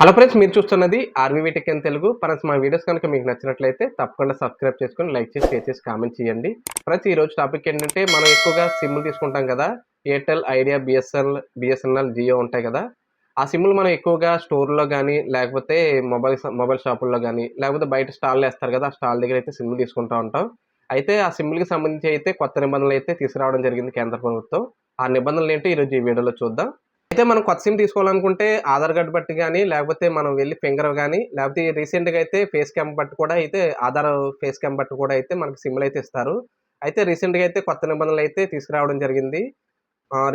Hello friends మీరు చూస్తున్నది RVV tech in Telugu. Friends మా వీడియోస్ కనుక మీకు నచ్చినట్లయితే తప్పకుండా సబ్స్క్రైబ్ చేసుకొని లైక్ చేసి షేర్ చేసి కామెంట్ చేయండి. ఫ్రెండ్స్ ఈరోజు టాపిక్ ఏంటంటే మనం ఎక్కువగా సిమ్లు తీసుకుంటాం కదా Airtel Idea BSL BSNL Jio ఉంటాయి కదా. ఆ సిమ్లు మనం ఎక్కువగా స్టోర్లో కానీ లేకపోతే మొబైల్ మొబైల్ షాపుల్లో కానీ లేకపోతే బయట స్టాల్లో వేస్తారు కదా ఆ స్టాల్ దగ్గర అయితే సిమ్లు తీసుకుంటూ ఉంటాం. అయితే ఆ సిమ్లకి సంబంధించి అయితే కొత్త నిబంధనలు అయితే తీసుకురావడం జరిగింది కేంద్ర ప్రభుత్వం. ఆ నిబంధనలు ఏంటో ఈరోజు ఈ వీడియోలో చూద్దాం. అయితే మనం కొత్త సిమ్ తీసుకోవాలనుకుంటే ఆధార్ కార్డు బట్టి కానీ లేకపోతే మనం వెళ్ళి ఫింగర్ కానీ లేకపోతే రీసెంట్గా అయితే ఫేస్ క్యామ్ బట్టి కూడా అయితే ఆధార్ ఫేస్ క్యామ్ బట్టి కూడా అయితే మనకి సిమ్లు అయితే ఇస్తారు. అయితే రీసెంట్గా అయితే కొత్త నిబంధనలు అయితే తీసుకురావడం జరిగింది.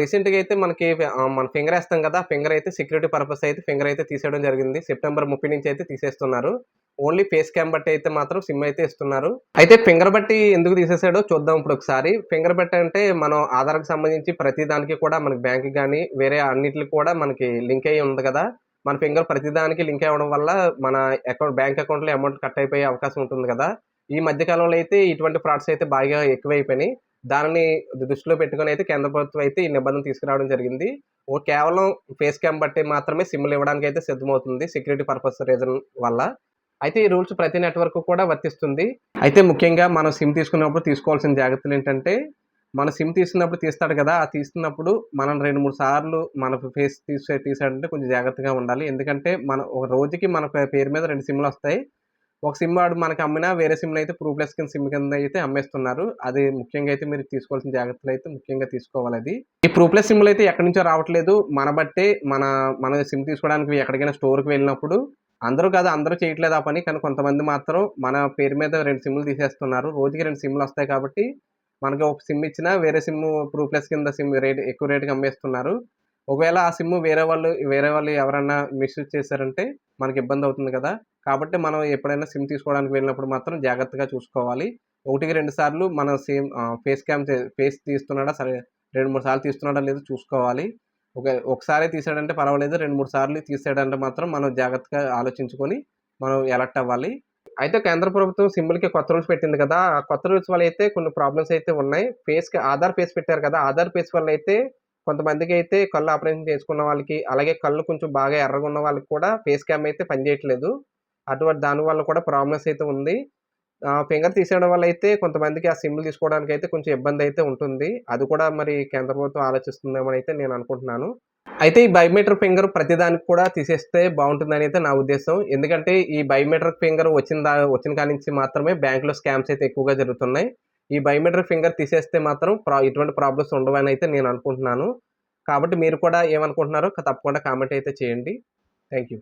రీసెంట్గా అయితే మనకి మన ఫింగర్ వేస్తాం కదా ఫింగర్ అయితే సెక్యూరిటీ పర్పస్ అయితే ఫింగర్ అయితే తీసేయడం జరిగింది. సెప్టెంబర్ ముప్పై నుంచి అయితే తీసేస్తున్నారు. ఓన్లీ ఫేస్ క్యామ్ బట్టి అయితే మాత్రం సిమ్ అయితే ఇస్తున్నారు. అయితే ఫింగర్ బట్టి ఎందుకు తీసేసాడో చూద్దాం ఇప్పుడు ఒకసారి. ఫింగర్ బట్టి అంటే మనం ఆధార్కి సంబంధించి ప్రతి దానికి కూడా మనకి బ్యాంక్ కానీ వేరే అన్నిటికి కూడా మనకి లింక్ అయ్యి ఉంది కదా. మన ఫింగర్ ప్రతి దానికి లింక్ అవ్వడం వల్ల మన అకౌంట్ బ్యాంక్ అకౌంట్లో అమౌంట్ కట్ అయిపోయే అవకాశం ఉంటుంది కదా. ఈ మధ్యకాలంలో అయితే ఇటువంటి ఫ్రాడ్స్ అయితే బాగా ఎక్కువైపోయినాయి. దానిని దృష్టిలో పెట్టుకొని అయితే కేంద్ర ప్రభుత్వం అయితే ఈ నిబంధన తీసుకురావడం జరిగింది. ఓ కేవలం ఫేస్ క్యామ్ బట్టి మాత్రమే సిమ్లు ఇవ్వడానికి అయితే సిద్ధమవుతుంది సెక్యూరిటీ పర్పస్ రీజన్ వల్ల. అయితే ఈ రూల్స్ ప్రతి నెట్వర్క్ కూడా వర్తిస్తుంది. అయితే ముఖ్యంగా మనం సిమ్ తీసుకున్నప్పుడు తీసుకోవాల్సిన జాగ్రత్తలు ఏంటంటే మన సిమ్ తీసినప్పుడు తీస్తాడు కదా ఆ తీస్తున్నప్పుడు మనం రెండు మూడు సార్లు మన ఫేస్ తీసే తీసాడంటే కొంచెం జాగ్రత్తగా ఉండాలి. ఎందుకంటే మన ఒక రోజుకి మన పేరు మీద రెండు సిమ్లు వస్తాయి. ఒక సిమ్ వాడు మనకి అమ్మినా వేరే సిమ్లు అయితే ప్రూఫ్లెస్ కింద సిమ్ కింద అయితే అమ్మేస్తున్నారు. అది ముఖ్యంగా అయితే మీరు తీసుకోవాల్సిన జాగ్రత్తలు అయితే ముఖ్యంగా తీసుకోవాలి అది. ఈ ప్రూఫ్లెస్ సిమ్లు అయితే ఎక్కడి నుంచో రావట్లేదు. మన బట్టే మన మన సిమ్ తీసుకోవడానికి ఎక్కడికైనా స్టోర్కి వెళ్ళినప్పుడు అందరూ కాదు అందరూ చేయట్లేదు ఆ పని. కానీ కొంతమంది మాత్రం మన పేరు మీద రెండు సిమ్లు తీసేస్తున్నారు. రోజుకి రెండు సిమ్లు వస్తాయి కాబట్టి మనకి ఒక సిమ్ ఇచ్చినా వేరే సిమ్ ప్రూఫ్లెస్ కింద సిమ్ రేట్ ఎక్కువ రేటుకి అమ్మేస్తున్నారు. ఒకవేళ ఆ సిమ్ వేరే వాళ్ళు వేరే వాళ్ళు ఎవరైనా మిస్యూజ్ చేశారంటే మనకి ఇబ్బంది అవుతుంది కదా. కాబట్టి మనం ఎప్పుడైనా సిమ్ తీసుకోవడానికి వెళ్ళినప్పుడు మాత్రం జాగ్రత్తగా చూసుకోవాలి. ఒకటికి రెండు సార్లు మనం సేమ్ ఫేస్ క్యామ్ ఫేస్ తీస్తున్నాడా సరే రెండు మూడు సార్లు తీస్తున్నాడా లేదో చూసుకోవాలి. ఒక ఒకసారి తీసాడంటే పర్వాలేదు. రెండు మూడు సార్లు తీసాడంటే మాత్రం మనం జాగ్రత్తగా ఆలోచించుకొని మనం ఎలర్ట్ అవ్వాలి. అయితే కేంద్ర ప్రభుత్వం సిమ్ములకి కొత్త రూల్స్ పెట్టింది కదా. ఆ కొత్త రూల్స్ వల్ల అయితే కొన్ని ప్రాబ్లమ్స్ అయితే ఉన్నాయి. ఫేస్కి ఆధార్ ఫేస్ పెట్టారు కదా. ఆధార్ ఫేస్ వల్ల అయితే కొంతమందికి అయితే కళ్ళు ఆపరేషన్ చేసుకున్న వాళ్ళకి అలాగే కళ్ళు కొంచెం బాగా ఎర్రగా ఉన్న వాళ్ళకి కూడా ఫేస్ క్యామ్ అయితే పనిచేయట్లేదు. అటువంటి దాని వల్ల కూడా ప్రాబ్లమ్స్ అయితే ఉంది. ఫింగర్ తీసేయడం వల్ల అయితే కొంతమందికి ఆ సిమ్లు తీసుకోవడానికి అయితే కొంచెం ఇబ్బంది అయితే ఉంటుంది. అది కూడా మరి కేంద్ర ప్రభుత్వం ఆలోచిస్తుందేమో అయితే నేను అనుకుంటున్నాను. అయితే ఈ బయోమెట్రిక్ ఫింగర్ ప్రతిదానికి కూడా తీసేస్తే బాగుంటుందని అయితే నా ఉద్దేశం. ఎందుకంటే ఈ బయోమెట్రిక్ ఫింగర్ వచ్చిన దా వచ్చిన కాడి నుంచి మాత్రమే బ్యాంకులో స్కామ్స్ అయితే ఎక్కువగా జరుగుతున్నాయి. ఈ బయోమెట్రిక్ ఫింగర్ తీసేస్తే మాత్రం ప్రా ఇటువంటి ప్రాబ్లమ్స్ ఉండవని అయితే నేను అనుకుంటున్నాను. కాబట్టి మీరు కూడా ఏమనుకుంటున్నారో తప్పకుండా కామెంట్ అయితే చేయండి. Thank you